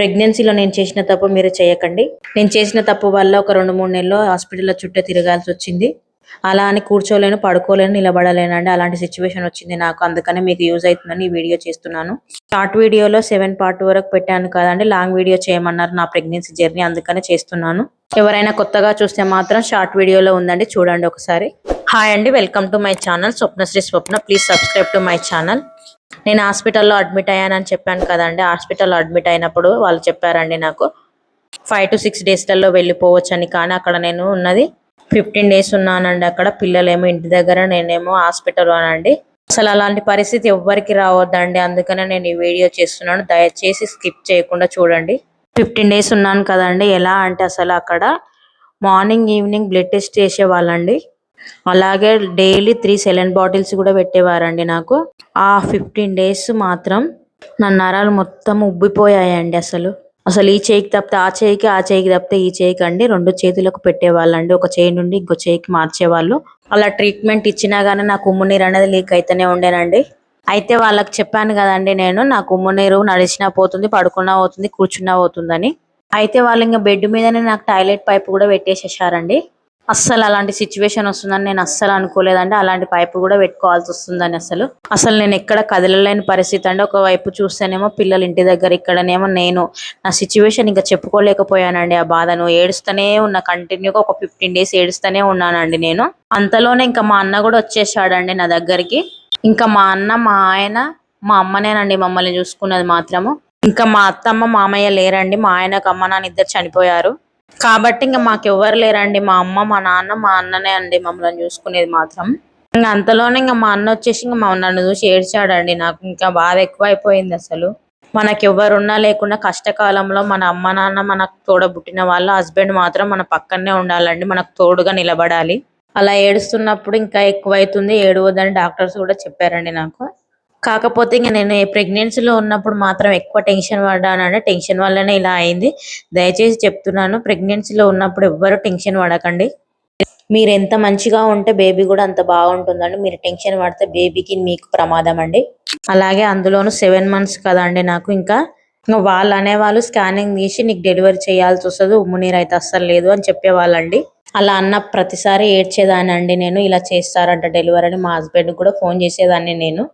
ప్రెగ్నెన్సీలో నేను చేసిన తప్పు మీరు చేయకండి. నేను చేసిన తప్పు వల్ల ఒక రెండు మూడు నెలలు హాస్పిటల్లో చుట్టూ తిరగాల్సి వచ్చింది. అలా అని కూర్చోలేను పడుకోలేను నిలబడలేనండి అలాంటి సిచ్యువేషన్ వచ్చింది నాకు. అందుకనే మీకు యూజ్ అవుతుందని ఈ వీడియో చేస్తున్నాను. షార్ట్ వీడియోలో సెవెన్ పార్ట్ వరకు పెట్టాను కదండి. లాంగ్ వీడియో చేయమన్నారు నా ప్రెగ్నెన్సీ జర్నీ. అందుకనే చేస్తున్నాను. ఎవరైనా కొత్తగా చూస్తే మాత్రం షార్ట్ వీడియోలో ఉందండి. చూడండి ఒకసారి. హాయ్ అండి. Welcome to my channel. Swapnasri Swapna. Please subscribe to my channel. నేను హాస్పిటల్లో అడ్మిట్ అయ్యానని చెప్పాను కదండి. హాస్పిటల్లో అడ్మిట్ అయినప్పుడు వాళ్ళు చెప్పారండి నాకు ఫైవ్ టు సిక్స్ డేస్లలో వెళ్ళిపోవచ్చు అని కానీ అక్కడ నేను ఉన్నది ఫిఫ్టీన్ డేస్ ఉన్నానండి అక్కడ. పిల్లలేమో ఇంటి దగ్గర నేనేమో హాస్పిటల్ అనండి. అసలు అలాంటి పరిస్థితి ఎవ్వరికి రావద్దండి. అందుకనే నేను ఈ వీడియో చేస్తున్నాను. దయచేసి స్కిప్ చేయకుండా చూడండి. ఫిఫ్టీన్ డేస్ ఉన్నాను కదండి. ఎలా అంటే అసలు అక్కడ మార్నింగ్ ఈవినింగ్ బ్లడ్ టెస్ట్ చేసేవాళ్ళండి. అలాగే డైలీ త్రీ సెలెన్ బాటిల్స్ కూడా పెట్టేవారండి నాకు. ఆ ఫిఫ్టీన్ డేస్ మాత్రం నా నరాలు మొత్తం ఉబ్బిపోయాయండి అసలు. అసలు ఈ చేయికి తప్పితే ఆ చేయికి ఆ చేయికి తప్పితే ఈ చేయికి అండి. రెండు చేతులకు పెట్టేవాళ్ళండి. ఒక చేయి నుండి ఇంకో చేయికి మార్చేవాళ్ళు. అలా ట్రీట్మెంట్ ఇచ్చినా గానీ నాకు ఉమ్ము నీరు అనేది లీక్ అయితేనే ఉండేనండి. అయితే వాళ్ళకి చెప్పాను కదండి నేను నాకు ఉమ్ము నీరు నడిచినా పోతుంది పడుకున్నా పోతుంది కూర్చున్నా పోతుందని. అయితే వాళ్ళు ఇంకా బెడ్ మీదనే నాకు టాయిలెట్ పైప్ కూడా పెట్టేసేసారండి. అస్సలు అలాంటి సిచ్యువేషన్ వస్తుందని నేను అస్సలు అనుకోలేదండి. అలాంటి పైపు కూడా పెట్టుకోవాల్సి వస్తుందని అసలు అసలు నేను ఎక్కడ కదలలేని పరిస్థితి అండి. ఒకవైపు చూస్తేనేమో పిల్లలు ఇంటి దగ్గర ఇక్కడనేమో నేను నా సిచ్యువేషన్ ఇంకా చెప్పుకోలేకపోయానండి ఆ బాధను. ఏడుస్తూనే ఉన్న కంటిన్యూగా ఒక ఫిఫ్టీన్ డేస్ ఏడుస్తూనే ఉన్నానండి నేను. అంతలోనే ఇంకా మా అన్న కూడా వచ్చేసాడండి నా దగ్గరికి. ఇంకా మా అన్న మా ఆయన మా అమ్మనేనండి మమ్మల్ని చూసుకున్నది మాత్రము. ఇంకా మా అత్తమ్మ మామయ్య లేరండి. మా ఆయనకు అమ్మ నాన్న ఇద్దరు చనిపోయారు. కాబట్టి ఇంకా మాకు లేరండి. మా అమ్మ మా నాన్న మా అన్ననే అండి మమ్మల్ని చూసుకునేది మాత్రం. ఇంకా అంతలోనే ఇంకా మా అన్న వచ్చేసి ఇంకా మా నన్ను చూసి ఏడ్చాడండి. నాకు ఇంకా బాధ ఎక్కువ అయిపోయింది అసలు. మనకి ఎవరున్నా లేకుండా కష్టకాలంలో మన అమ్మ నాన్న మనకు తోడబుట్టిన వాళ్ళ హస్బెండ్ మాత్రం మన పక్కనే ఉండాలండి. మనకు తోడుగా నిలబడాలి. అలా ఏడుస్తున్నప్పుడు ఇంకా ఎక్కువైతుంది. ఏడవద్దని డాక్టర్స్ కూడా చెప్పారండి నాకు. కాకపోతే ఇంకా నేను ప్రెగ్నెన్సీలో ఉన్నప్పుడు మాత్రం ఎక్కువ టెన్షన్ పడ్డానంటే టెన్షన్ వల్లనే ఇలా అయింది. దయచేసి చెప్తున్నాను ప్రెగ్నెన్సీలో ఉన్నప్పుడు ఎవ్వరు టెన్షన్ పడకండి. మీరు ఎంత మంచిగా ఉంటే బేబీ కూడా అంత బాగుంటుందండి. మీరు టెన్షన్ పడితే బేబీకి మీకు ప్రమాదం అండి. అలాగే అందులోనూ సెవెన్ మంత్స్ కదండి నాకు ఇంకా. ఇంకా వాళ్ళు అనేవాళ్ళు స్కానింగ్ తీసి నీకు డెలివరీ చేయాల్సి వస్తుంది ఉమ్ము నీరు అయితే అస్సలు లేదు అని చెప్పేవాళ్ళండి. అలా అన్న ప్రతిసారి ఏడ్చేదాన్ని అండి నేను. ఇలా చేస్తారంట డెలివరీ అని మా హస్బెండ్ కూడా ఫోన్ చేసేదాన్ని నేను.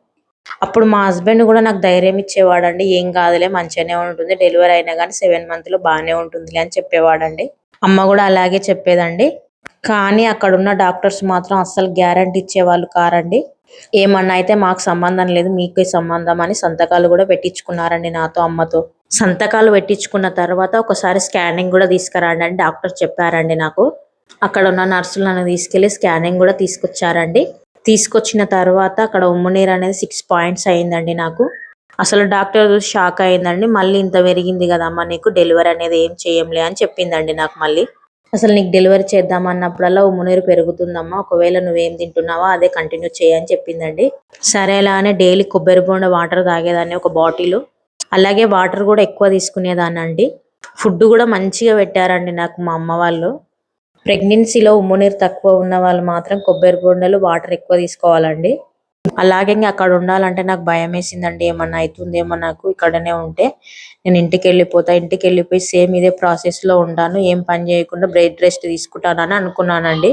అప్పుడు మా హస్బెండ్ కూడా నాకు ధైర్యం ఇచ్చేవాడండి. ఏం కాదులే మంచిగానే ఉంటుంది. డెలివరీ అయినా కానీ సెవెన్ మంత్లో బాగానే ఉంటుంది అని చెప్పేవాడండి. అమ్మ కూడా అలాగే చెప్పేదండి. కానీ అక్కడ ఉన్న డాక్టర్స్ మాత్రం అస్సలు గ్యారంటీ ఇచ్చేవాళ్ళు కారండి. ఏమన్నా అయితే మాకు సంబంధం లేదు మీకు సంబంధం అని సంతకాలు కూడా పెట్టించుకున్నారండి నాతో అమ్మతో. సంతకాలు పెట్టించుకున్న తర్వాత ఒకసారి స్కానింగ్ కూడా తీసుకురండి అని డాక్టర్ చెప్పారండి నాకు. అక్కడ ఉన్న నర్సులు నన్ను తీసుకెళ్ళి స్కానింగ్ కూడా తీసుకొచ్చారండి. తీసుకొచ్చిన తర్వాత అక్కడ ఉమ్ము నీరు అనేది సిక్స్ పాయింట్స్ అయిందండి నాకు. అసలు డాక్టర్ షాక్ అయిందండి. మళ్ళీ ఇంత పెరిగింది కదమ్మా నీకు డెలివరీ అనేది ఏం చేయంలే అని చెప్పిందండి నాకు మళ్ళీ. అసలు నీకు డెలివరీ చేద్దామన్నప్పుడల్లా ఉమ్ము నీరు పెరుగుతుందమ్మా ఒకవేళ నువ్వేం తింటున్నావో అదే కంటిన్యూ చేయని చెప్పిందండి. సరేలా అని డైలీ కొబ్బరి బొండ వాటర్ తాగేదాన్ని ఒక బాటిల్ అలాగే వాటర్ కూడా ఎక్కువ తీసుకునేదాన్ని అండి ఫుడ్ కూడా మంచిగా పెట్టారండి నాకు మా అమ్మ వాళ్ళు. ప్రెగ్నెన్సీలో ఉమ్ము నీరు తక్కువ ఉన్న వాళ్ళు మాత్రం కొబ్బరి బొండలు వాటర్ ఎక్కువ తీసుకోవాలండి. అలాగే ఇంకా అక్కడ ఉండాలంటే నాకు భయం వేసిందండి. ఏమన్నా అవుతుందేమో నాకు ఇక్కడనే ఉంటే. నేను ఇంటికి వెళ్ళిపోతా ఇంటికి వెళ్ళిపోయి సేమ్ ఇదే ప్రాసెస్లో ఉంటాను ఏం పని చేయకుండా బ్రెడ్ రెస్ట్ తీసుకుంటానని అనుకున్నానండి.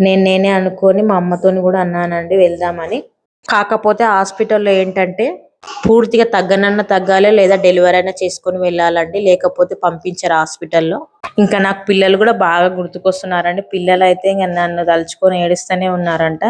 నేను నేనే అనుకొని మా అమ్మతోని కూడా అన్నానండి వెళ్దామని. కాకపోతే హాస్పిటల్లో ఏంటంటే పూర్తిగా తగ్గనన్నా తగ్గాలి లేదా డెలివరీ అయినా చేసుకొని వెళ్ళాలండి. లేకపోతే పంపించారు హాస్పిటల్లో. ఇంకా నాకు పిల్లలు కూడా బాగా గుర్తుకొస్తున్నారండి. పిల్లలు అయితే ఇంకా నన్ను తలుచుకొని ఏడుస్తూనే ఉన్నారంట.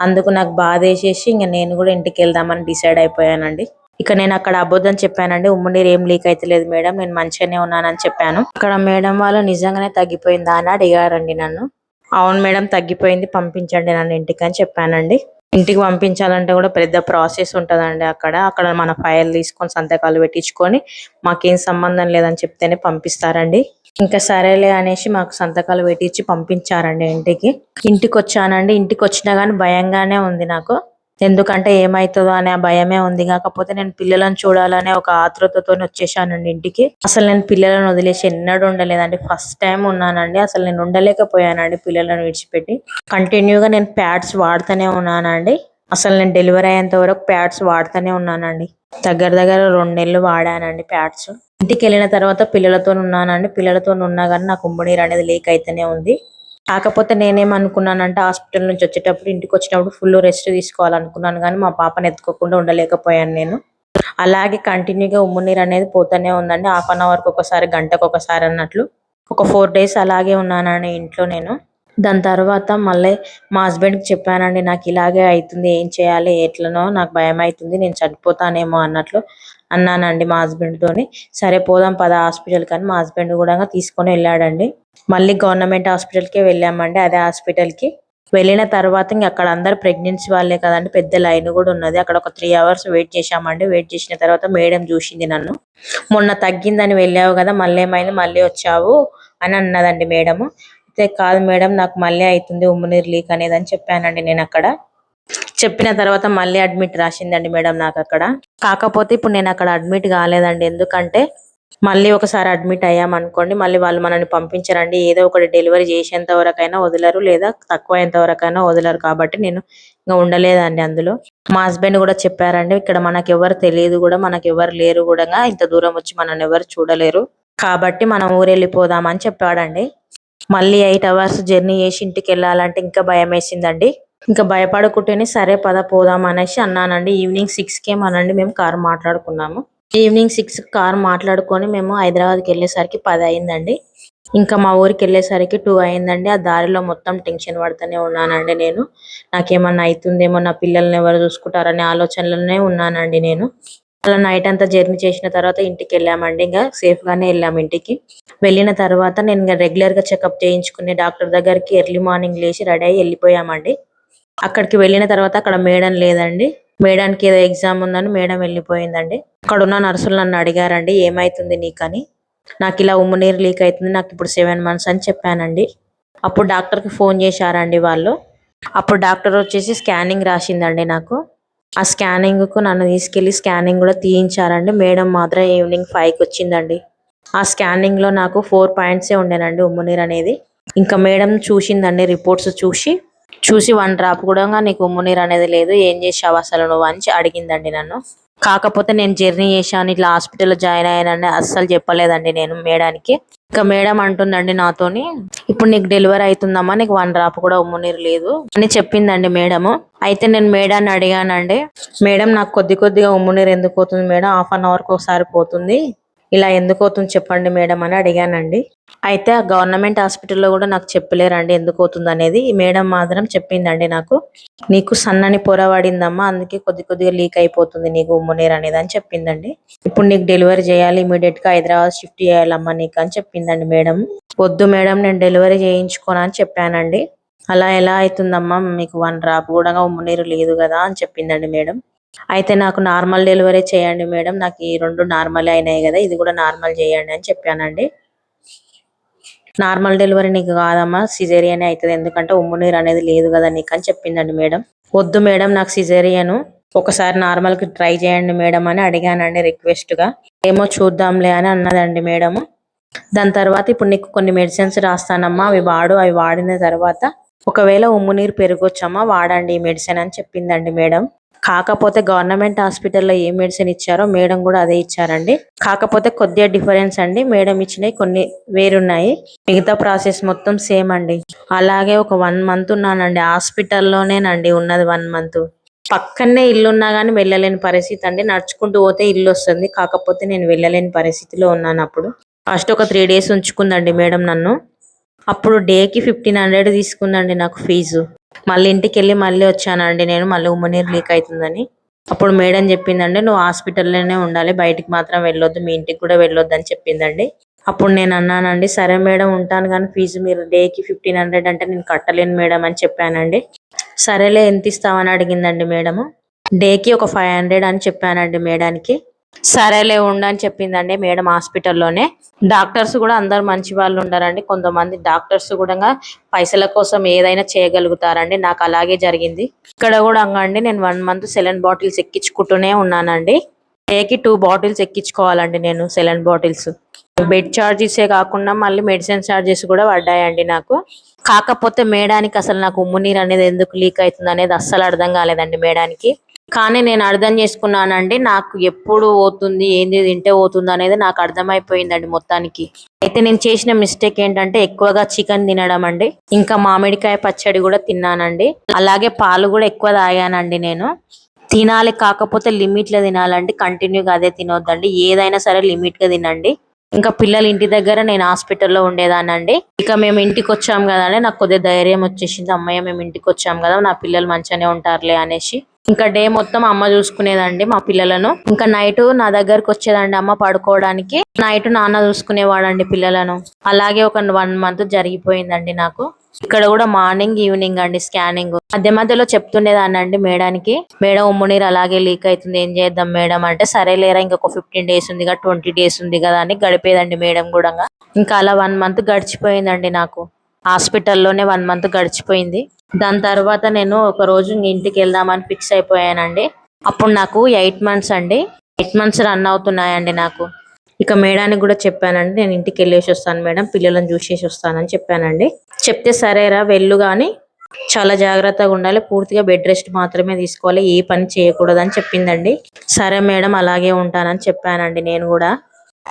అందుకు నాకు బాధ వేసేసి ఇంకా నేను కూడా ఇంటికి వెళ్దామని డిసైడ్ అయిపోయానండి. ఇక నేను అక్కడ అబద్ధం చెప్పానండి. ఉమ్ము నీరు ఏం లీక్ అయితే లేదు మేడం. నేను మంచిగానే ఉన్నానని చెప్పాను. అక్కడ మేడం వాళ్ళు నిజంగానే తగ్గిపోయిందా అని అడిగారండి నన్ను. అవును మేడం తగ్గిపోయింది. పంపించండి నన్ను ఇంటికి అని చెప్పానండి. ఇంటికి పంపించాలంటే కూడా పెద్ద ప్రాసెస్ ఉంటుందండి అక్కడ. అక్కడ మన ఫైల్ తీసుకొని సంతకాలు పెట్టించుకొని మాకేం సంబంధం లేదని చెప్తేనే పంపిస్తారండి. ఇంకా సరేలే అనేసి మాకు సంతకాలు పెట్టించి పంపించారండి ఇంటికి. ఇంటికి వచ్చానండి ఇంటికి వచ్చినా కానీ భయంగానే ఉంది నాకు. ఎందుకంటే ఏమైతుందో అనే ఆ భయమే ఉంది. కాకపోతే నేను పిల్లలను చూడాలనే ఒక ఆతృతతో వచ్చేసానండి ఇంటికి. అసలు నేను పిల్లలను వదిలేసి ఎన్నడూ ఉండలేదండి. ఫస్ట్ టైం ఉన్నానండి. అసలు నేను ఉండలేకపోయానండి పిల్లలను విడిచిపెట్టి. కంటిన్యూగా నేను ప్యాడ్స్ వాడుతూనే ఉన్నానండి. అసలు నేను డెలివరీ అయ్యేంత వరకు ప్యాడ్స్ వాడుతూనే ఉన్నానండి. దగ్గర దగ్గర రెండు నెలలు వాడానండి ప్యాడ్స్. ఇంటికి వెళ్ళిన తర్వాత పిల్లలతో ఉన్నానండి. పిల్లలతో ఉన్నా కానీ నాకు ఉమ్మనీరు అనేది లీక్ అయితేనే ఉంది. కాకపోతే నేనేమనుకున్నానంటే హాస్పిటల్ నుంచి వచ్చేటప్పుడు ఇంటికి వచ్చినప్పుడు ఫుల్ రెస్ట్ తీసుకోవాలనుకున్నాను కానీ మా పాపని ఎత్తుకోకుండా ఉండలేకపోయాను నేను. అలాగే కంటిన్యూగా ఉమ్మునీరు అనేది పోతూనే ఉందండి. హాఫ్ అన్ అవర్కి ఒకసారి గంటకు ఒకసారి అన్నట్లు. ఒక ఫోర్ డేస్ అలాగే ఉన్నానండి ఇంట్లో నేను. దాని తర్వాత మళ్ళీ మా హస్బెండ్కి చెప్పానండి నాకు ఇలాగే అవుతుంది ఏం చేయాలి ఎట్లనో నాకు భయం అవుతుంది నేను చనిపోతానేమో అన్నట్లు. అన్నానండి మా హస్బెండ్ తోని. సరే పోదాం పద హాస్పిటల్ కానీ. మా హస్బెండ్ కూడా తీసుకొని వెళ్ళాడండి. మళ్ళీ గవర్నమెంట్ హాస్పిటల్కే వెళ్ళామండి అదే హాస్పిటల్కి వెళ్ళిన తర్వాత ఇంక అక్కడ అందరు ప్రెగ్నెన్సీ వాళ్ళే కదండి పెద్ద లైన్ కూడా ఉన్నది. అక్కడ ఒక త్రీ అవర్స్ వెయిట్ చేశామండి. వెయిట్ చేసిన తర్వాత మేడం చూసింది నన్ను. మొన్న తగ్గిందని వెళ్ళావు కదా మళ్ళీ ఏమైంది? మళ్ళీ వచ్చావు? అని అన్నదండి మేడం అయితే కాదు మేడం నాకు మళ్ళీ అవుతుంది ఉమ్మునీరు లీక్ అనేది అని చెప్పానండి నేను అక్కడ. చెప్పిన తర్వాత మళ్ళీ అడ్మిట్ రాసిందండి మేడం నాకు అక్కడ. కాకపోతే ఇప్పుడు నేను అక్కడ అడ్మిట్ కాలేదండి. ఎందుకంటే మళ్ళీ ఒకసారి అడ్మిట్ అయ్యామనుకోండి మళ్ళీ వాళ్ళు మనల్ని పంపించరండి. ఏదో ఒకటి డెలివరీ చేసేంత వరకైనా వదలరు లేదా తక్కువ అయ్యేంత వరకైనా వదలరు కాబట్టి నేను ఇంకా ఉండలేదండి అందులో. మా హస్బెండ్ కూడా చెప్పారండి ఇక్కడ మనకు ఎవరు తెలియదు కూడా మనకు ఎవరు లేరు కూడా ఇంత దూరం వచ్చి మనల్ని ఎవరు చూడలేరు. కాబట్టి మనం ఊరు చెప్పాడండి. మళ్ళీ ఎయిట్ అవర్స్ జర్నీ చేసి ఇంటికి వెళ్ళాలంటే ఇంకా భయం వేసిందండి ఇంకా భయపడకుంటేనే సరే పద పోదాం అనేసి అన్నానండి. ఈవినింగ్ సిక్స్ మనండి మేము కారు మాట్లాడుకున్నాము. ఈవినింగ్ సిక్స్ కార్ మాట్లాడుకొని మేము హైదరాబాద్కి వెళ్ళేసరికి పది అయిందండి. ఇంకా మా ఊరికి వెళ్ళేసరికి టూ అయిందండి. ఆ దారిలో మొత్తం టెన్షన్ పడుతూనే ఉన్నానండి నేను. నాకేమన్నా అవుతుందేమో నా పిల్లల్ని ఎవరు చూసుకుంటారనే ఆలోచనలోనే ఉన్నానండి నేను. అలా నైట్ అంతా జర్నీ చేసిన తర్వాత ఇంటికి వెళ్ళామండి. ఇంకా సేఫ్ గానే వెళ్ళాము ఇంటికి. వెళ్ళిన తర్వాత నేను ఇంకా రెగ్యులర్గా చెకప్ చేయించుకునే డాక్టర్ దగ్గరికి ఎర్లీ మార్నింగ్ లేచి రెడీ అయ్యి వెళ్ళిపోయామండి. అక్కడికి వెళ్ళిన తర్వాత అక్కడ మేడం లేదండి. మేడానికి ఏదో ఎగ్జామ్ ఉందని మేడం వెళ్ళిపోయిందండి. అక్కడ ఉన్న నర్సులు నన్ను అడిగారండి ఏమైతుంది నీకని? నాకు ఇలా ఉమ్ము నీరు లీక్ అవుతుంది నాకు ఇప్పుడు సెవెన్ మంత్స్ అని చెప్పానండి. అప్పుడు డాక్టర్కి ఫోన్ చేశారండి వాళ్ళు. అప్పుడు డాక్టర్ వచ్చేసి స్కానింగ్ రాసిందండి నాకు. ఆ స్కానింగ్కు నన్ను తీసుకెళ్ళి స్కానింగ్ కూడా తీయించారండి. మేడం మాత్రం ఈవినింగ్ ఫైవ్కి వచ్చిందండి. ఆ స్కానింగ్లో నాకు ఫోర్ పాయింట్సే ఉండేనండి ఉమ్మునీరు అనేది. ఇంకా మేడం చూసిందండి రిపోర్ట్స్ చూసి చూసి వన్ డ్రాప్ కూడా నీకు ఉమ్ము నీరు అనేది లేదు ఏం చేసావు అసలు నువ్వు అని అడిగిందండి నన్ను. కాకపోతే నేను జర్నీ చేశాను ఇట్లా హాస్పిటల్లో జాయిన్ అయ్యానని అస్సలు చెప్పలేదండి నేను మేడానికి. ఇంకా మేడం అంటుందండి నాతోని ఇప్పుడు నీకు డెలివరీ అవుతుందమ్మా నీకు వన్ డ్రాప్ కూడా ఉమ్ము నీరు లేదు అని చెప్పిందండి మేడము. అయితే నేను మేడాన్ని అడిగానండి మేడం నాకు కొద్ది కొద్దిగా ఉమ్ము నీరు ఎందుకు పోతుంది మేడం? హాఫ్ అన్ అవర్కి ఒకసారి పోతుంది. ఇలా ఎందుకు అవుతుంది చెప్పండి మేడం అని అడిగానండి. అయితే ఆ గవర్నమెంట్ హాస్పిటల్లో కూడా నాకు చెప్పలేరండి ఎందుకు అవుతుంది అనేది. ఈ మేడం మాత్రం చెప్పిందండి నాకు నీకు సన్నని పొర పడిందమ్మా అందుకే కొద్ది కొద్దిగా లీక్ అయిపోతుంది నీకు ఉమ్మునీరు అనేది అని చెప్పిందండి. ఇప్పుడు నీకు డెలివరీ చేయాలి ఇమీడియట్గా హైదరాబాద్ షిఫ్ట్ చేయాలమ్మా నీకు అని చెప్పిందండి మేడం. వద్దు మేడం నేను డెలివరీ చేయించుకోను అని చెప్పానండి. అలా ఎలా అవుతుందమ్మా మీకు వన్ డ్రాప్ కూడా ఉమ్మునీరు లేదు కదా అని చెప్పిందండి మేడం. అయితే నాకు నార్మల్ డెలివరీ చేయండి మేడం. నాకు ఈ రెండు నార్మల్ అయినాయి కదా ఇది కూడా నార్మల్ చేయండి అని చెప్పానండి. నార్మల్ డెలివరీ నీకు కాదమ్మా సిజేరియన్ అవుతుంది. ఎందుకంటే ఉమ్ము నీరు అనేది లేదు కదా నీకు అని చెప్పిందండి మేడం. వద్దు మేడం నాకు సిజేరియను ఒకసారి నార్మల్కి ట్రై చేయండి మేడం అని అడిగానండి రిక్వెస్ట్గా ఏమో చూద్దాంలే అని అన్నదండి మేడం. దాని తర్వాత ఇప్పుడు నీకు కొన్ని మెడిసిన్స్ రాస్తానమ్మా అవి వాడు అవి వాడిన తర్వాత ఒకవేళ ఉమ్ము నీరు పెరగొచ్చమ్మా వాడండి ఈ మెడిసిన్ అని చెప్పిందండి మేడం. కాకపోతే గవర్నమెంట్ హాస్పిటల్లో ఏ మెడిసిన్ ఇచ్చారో మేడం కూడా అదే ఇచ్చారండి. కాకపోతే కొద్దిగా డిఫరెన్స్ అండి. మేడం ఇచ్చినవి కొన్ని వేరున్నాయి. మిగతా ప్రాసెస్ మొత్తం సేమ్ అండి. అలాగే ఒక వన్ మంత్ ఉన్నానండి. హాస్పిటల్లోనేనండి ఉన్నది వన్ మంత్. పక్కనే ఇల్లు ఉన్నా కానీ వెళ్ళలేని పరిస్థితి అండి. నడుచుకుంటూ పోతే ఇల్లు వస్తుంది. కాకపోతే నేను వెళ్ళలేని పరిస్థితిలో ఉన్నాను అప్పుడు. ఫస్ట్ ఒక త్రీ డేస్ ఉంచుకుందండి మేడం నన్ను. అప్పుడు డేకి ఫిఫ్టీన్ హండ్రెడ్ తీసుకుందండి నాకు ఫీజు. మళ్ళీ ఇంటికి వెళ్ళి మళ్ళీ వచ్చానండి నేను మళ్ళీ ఉమ్మనీరు లీక్ అవుతుందని. అప్పుడు మేడం చెప్పిందండి నువ్వు హాస్పిటల్లోనే ఉండాలి బయటికి మాత్రం వెళ్ళొద్దు మీ ఇంటికి కూడా వెళ్ళొద్దు అని చెప్పిందండి. అప్పుడు నేను అన్నానండి సరే మేడం ఉంటాను కానీ ఫీజు మీరు డేకి ఫిఫ్టీన్ హండ్రెడ్ అంటే నేను కట్టలేను మేడం అని చెప్పానండి. సరేలే ఎంత ఇస్తావని అడిగిందండి మేడము? డేకి ఒక ఫైవ్ హండ్రెడ్ అని చెప్పానండి మేడానికి. సరేలే ఉండని చెప్పిందండి మేడం హాస్పిటల్లోనే. డాక్టర్స్ కూడా అందరు మంచి వాళ్ళు ఉండారండి కొంతమంది డాక్టర్స్ కూడా పైసల కోసం ఏదైనా చేయగలుగుతారండి. నాకు అలాగే జరిగింది. ఇక్కడ కూడా అండి నేను వన్ మంత్ సెలెన్ బాటిల్స్ ఎక్కించుకుంటూనే ఉన్నానండి. డేకి టూ బాటిల్స్ ఎక్కించుకోవాలండి నేను సెలెన్ బాటిల్స్. బెడ్ చార్జెసే కాకుండా మళ్ళీ మెడిసిన్ చార్జెస్ కూడా పడ్డాయండి నాకు. కాకపోతే మేడానికి అసలు నాకు ఉమ్ము నీరు అనేది ఎందుకు లీక్ అవుతుంది అనేది అస్సలు అర్థం కాలేదండి మేడానికి. కానీ నేను అర్థం చేసుకున్నానండి నాకు ఎప్పుడు పోతుంది ఏంది తింటే పోతుంది అనేది నాకు అర్థమైపోయిందండి మొత్తానికి. అయితే నేను చేసిన మిస్టేక్ ఏంటంటే ఎక్కువగా చికెన్ తినడం అండి. ఇంకా మామిడికాయ పచ్చడి కూడా తిన్నానండి. అలాగే పాలు కూడా ఎక్కువ తాగానండి నేను. తినాలి కాకపోతే లిమిట్లో తినాలండి కంటిన్యూగా అదే తినొద్దండి. ఏదైనా సరే లిమిట్గా తినండి. ఇంకా పిల్లలు ఇంటి దగ్గర నేను హాస్పిటల్లో ఉండేదానండి ఇక మేము ఇంటికి వచ్చాం కదా నాకు కొద్దిగా ధైర్యం వచ్చేసింది. అమ్మయ్య మేము ఇంటికి వచ్చాం కదా నా పిల్లలు మంచిగానే ఉంటారులే అనేసి. ఇంకా డే మొత్తం అమ్మ చూసుకునేదండి మా పిల్లలను. ఇంకా నైట్ నా దగ్గరకు వచ్చేదండి అమ్మ పడుకోవడానికి. నైట్ నాన్న చూసుకునేవాడండి పిల్లలను. అలాగే ఒక వన్ మంత్ జరిగిపోయిందండి నాకు. ఇక్కడ కూడా మార్నింగ్ ఈవినింగ్ అండి స్కానింగ్. మధ్య మధ్యలో చెప్తుండేదాన్ని అండి మేడానికి. మేడం ఉమ్మునీరు అలాగే లీక్ అవుతుంది. ఏం చేద్దాం మేడం? అంటే సరే లేరా ఇంకొక ఫిఫ్టీన్ డేస్ ఉంది కదా ట్వంటీ డేస్ ఉంది కదా అని గడిపేదండి మేడం కూడా. ఇంకా అలా వన్ మంత్ గడిచిపోయిందండి నాకు. హాస్పిటల్లోనే వన్ మంత్ గడిచిపోయింది. దాని తర్వాత నేను ఒక రోజు ఇంటికి వెళ్దామని ఫిక్స్ అయిపోయానండి. అప్పుడు నాకు ఎయిట్ మంత్స్ అండి. ఎయిట్ మంత్స్ రన్ అవుతున్నాయండి నాకు. ఇక మేడానికి కూడా చెప్పానండి నేను ఇంటికి వెళ్ళేసి వస్తాను మేడం పిల్లలను చూసేసి వస్తానని చెప్పానండి. చెప్తే సరేరా వెళ్ళు కానీ చాలా జాగ్రత్తగా ఉండాలి పూర్తిగా బెడ్ రెస్ట్ మాత్రమే తీసుకోవాలి ఏ పని చేయకూడదని చెప్పిందండి. సరే మేడం అలాగే ఉంటానని చెప్పానండి నేను కూడా.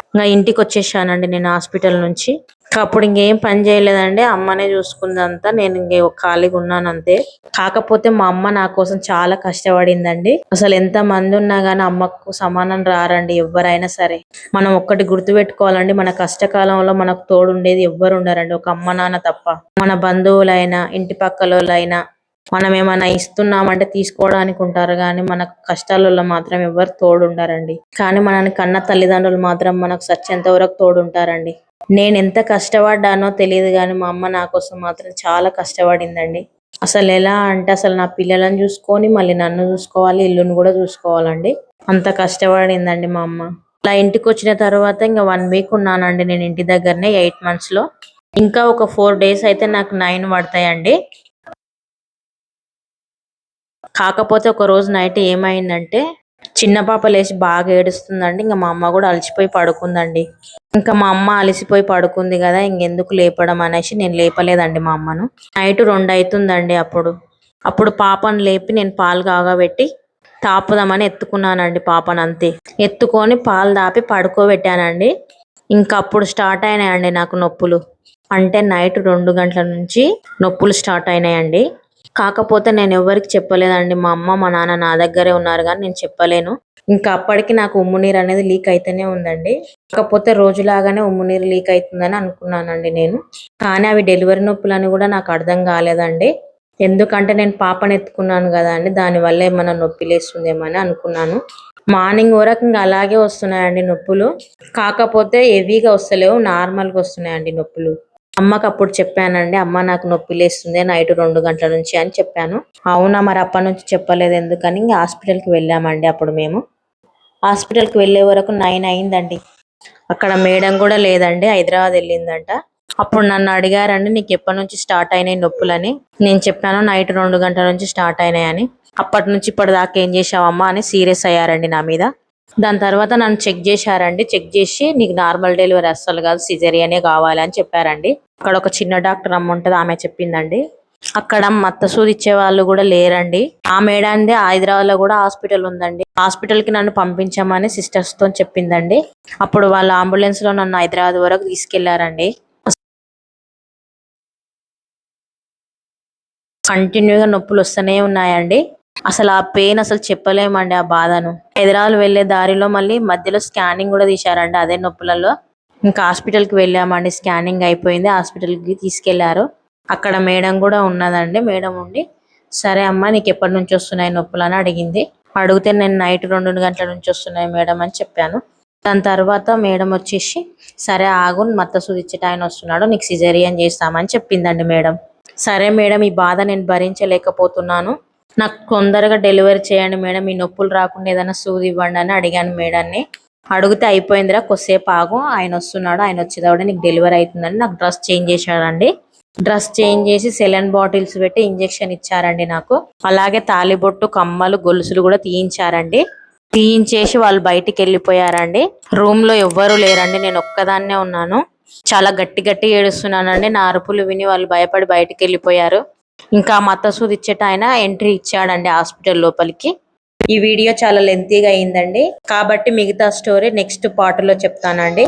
ఇంకా ఇంటికి వచ్చేసానండి నేను హాస్పిటల్ నుంచి. అప్పుడు ఇంకేం పని చేయలేదండి. అమ్మనే చూసుకుందంతా. నేను ఇంకే ఖాళీగా ఉన్నాను అంతే. కాకపోతే మా అమ్మ నా కోసం చాలా కష్టపడిందండి. అసలు ఎంత మంది ఉన్నా గానీ అమ్మకు సమానం రారండి ఎవరైనా సరే. మనం ఒక్కటి గుర్తు పెట్టుకోవాలండి మన కష్టకాలంలో మనకు తోడు ఉండేది ఎవ్వరు ఉండరండి. ఒక అమ్మ నాన్న తప్ప. మన బంధువులైనా ఇంటి పక్కలోళ్ళైనా మనం ఏమైనా ఇస్తున్నామంటే తీసుకోవడానికి ఉంటారు కానీ మన కష్టాలలో మాత్రం ఎవరు తోడు ఉండరండి కానీ మనని కన్న తల్లిదండ్రులు మాత్రం మనకు సత్యంత వరకు తోడు ఉంటారండి నేను ఎంత కష్టపడ్డానో తెలియదు కానీ మా అమ్మ నా కోసం మాత్రం చాలా కష్టపడిందండి. అసలు ఎలా అంటే అసలు నా పిల్లలను చూసుకొని మళ్ళీ నన్ను చూసుకోవాలి ఇల్లును కూడా చూసుకోవాలండి. అంత కష్టపడిందండి మా అమ్మ. అలా ఇంటికి వచ్చిన తర్వాత ఇంకా వన్ వీక్ ఉన్నానండి నేను ఇంటి దగ్గరనే ఎయిట్ మంత్స్లో ఇంకా ఒక ఫోర్ డేస్ అయితే నాకు నైన్ పడతాయండి. కాకపోతే ఒక రోజు నైట్ ఏమైందంటే చిన్న పాప లేచి బాగా ఏడుస్తుందండి. ఇంకా మా అమ్మ కూడా అలసిపోయి పడుకుందండి. ఇంకా మా అమ్మ అలసిపోయి పడుకుంది కదా ఇంకెందుకు లేపడం అనేసి నేను లేపలేదండి మా అమ్మను. నైట్ రెండు అవుతుందండి అప్పుడు. అప్పుడు పాపను లేపి నేను పాలు కాగబెట్టి తాపుదామని ఎత్తుకున్నానండి పాపను అంతే ఎత్తుకొని పాలు దాపి పడుకోబెట్టానండి. ఇంకా అప్పుడు స్టార్ట్ అయినాయండి నాకు నొప్పులు. అంటే నైట్ రెండు గంటల నుంచి నొప్పులు స్టార్ట్ అయినాయండి. కాకపోతే నేను ఎవరికి చెప్పలేదండి. మా అమ్మ మా నాన్న నా దగ్గరే ఉన్నారు కానీ నేను చెప్పలేను. ఇంకా అప్పటికి నాకు ఉమ్ము నీరు అనేది లీక్ అయితేనే ఉందండి. కాకపోతే రోజులాగానే ఉమ్ము నీరు లీక్ అవుతుందని అనుకున్నానండి నేను. కానీ అవి డెలివరీ నొప్పులని కూడా నాకు అర్థం కాలేదండి. ఎందుకంటే నేను పాపను ఎత్తుకున్నాను కదా అండి. దానివల్ల ఏమైనా నొప్పి లేస్తుందేమని అనుకున్నాను. మార్నింగ్ వరకు ఇంకా అలాగే వస్తున్నాయండి నొప్పులు. కాకపోతే హెవీగా వస్తలేవు నార్మల్గా వస్తున్నాయండి నొప్పులు. అమ్మకి అప్పుడు చెప్పానండి అమ్మ నాకు నొప్పి లేస్తుంది నైట్ రెండు గంటల నుంచి అని చెప్పాను. అవునా మరి అప్పటి నుంచి చెప్పలేదు ఎందుకని? హాస్పిటల్కి వెళ్ళామండి అప్పుడు మేము. హాస్పిటల్కి వెళ్ళే వరకు నైన్ అయిందండి. అక్కడ మేడం కూడా లేదండి హైదరాబాద్ వెళ్ళిందంట. అప్పుడు నన్ను అడిగారండి నీకు ఎప్పటి నుంచి స్టార్ట్ అయినాయి నొప్పులని? నేను చెప్పాను నైట్ రెండు గంటల నుంచి స్టార్ట్ అయినాయని. అప్పటి నుంచి ఇప్పటిదాకా ఏం చేసావమ్మా అని సీరియస్ అయ్యారండి నా మీద. దాని తర్వాత నన్ను చెక్ చేశారండి. చెక్ చేసి నీకు నార్మల్ డెలివరీ అస్సలు కాదు సిజేరియనే కావాలి అని చెప్పారండి. అక్కడ ఒక చిన్న డాక్టర్ అమ్మ ఆమె చెప్పిందండి. అక్కడ మత్తసూది ఇచ్చే వాళ్ళు కూడా లేరండి. ఆ మేడాంది హైదరాబాద్లో కూడా హాస్పిటల్ ఉందండి. హాస్పిటల్కి నన్ను పంపించామని సిస్టర్స్తో చెప్పిందండి. అప్పుడు వాళ్ళ అంబులెన్స్లో నన్ను హైదరాబాద్ వరకు తీసుకెళ్ళారండి. కంటిన్యూగా నొప్పులు వస్తూనే ఉన్నాయండి. అసలు ఆ పెయిన్ అసలు చెప్పలేమండి ఆ బాధను. ఎదురాలు వెళ్ళే దారిలో మళ్ళీ మధ్యలో స్కానింగ్ కూడా తీశారండి అదే నొప్పులలో. ఇంకా హాస్పిటల్కి వెళ్ళామండి స్కానింగ్ అయిపోయింది హాస్పిటల్కి తీసుకెళ్ళారు. అక్కడ మేడం కూడా ఉన్నదండి మేడం ఉండి సరే అమ్మా నీకు ఎప్పటి నుంచి వస్తున్నాయి నొప్పులు? అని అడిగింది. అడిగితే నేను నైట్ రెండు గంటల నుంచి వస్తున్నాయి మేడం అని చెప్పాను. దాని తర్వాత మేడం వచ్చేసి సరే ఆగు మత్త సూదిచ్చేట ఆయన వస్తున్నాడు నీకు సిజేరియన్ చేస్తామని చెప్పిందండి మేడం. సరే మేడం ఈ బాధ నేను భరించలేకపోతున్నాను. నాకు తొందరగా డెలివరీ చేయండి మేడం ఈ నొప్పులు రాకుండా ఏదైనా సూది ఇవ్వండి అని అడిగాను మేడాన్ని. అడిగితే అయిపోయిందిరా కొద్దిసేపు ఆగు ఆయన వస్తున్నాడు ఆయన వచ్చేదాడు నీకు డెలివరీ అవుతుందని నాకు డ్రెస్ చేంజ్ చేశాడండి. డ్రెస్ చేంజ్ చేసి సెలెన్ బాటిల్స్ పెట్టి ఇంజెక్షన్ ఇచ్చారండి నాకు. అలాగే తాలిబొట్టు కమ్మలు గొలుసులు కూడా తీయించారండి. తీయించేసి వాళ్ళు బయటికి వెళ్ళిపోయారండి. రూమ్లో ఎవ్వరూ లేరండి నేను ఒక్కదాన్నే ఉన్నాను. చాలా గట్టి గట్టి ఏడుస్తున్నానండి నా అరుపులు విని వాళ్ళు భయపడి బయటికి వెళ్ళిపోయారు. ఇంకా మత్తసూది ఇచ్చేట ఆయన ఎంట్రీ ఇచ్చాడండి హాస్పిటల్ లోపలికి. ఈ వీడియో చాలా లెంతీగా అయిందండి. కాబట్టి మిగతా స్టోరీ నెక్స్ట్ పార్ట్లో చెప్తానండి.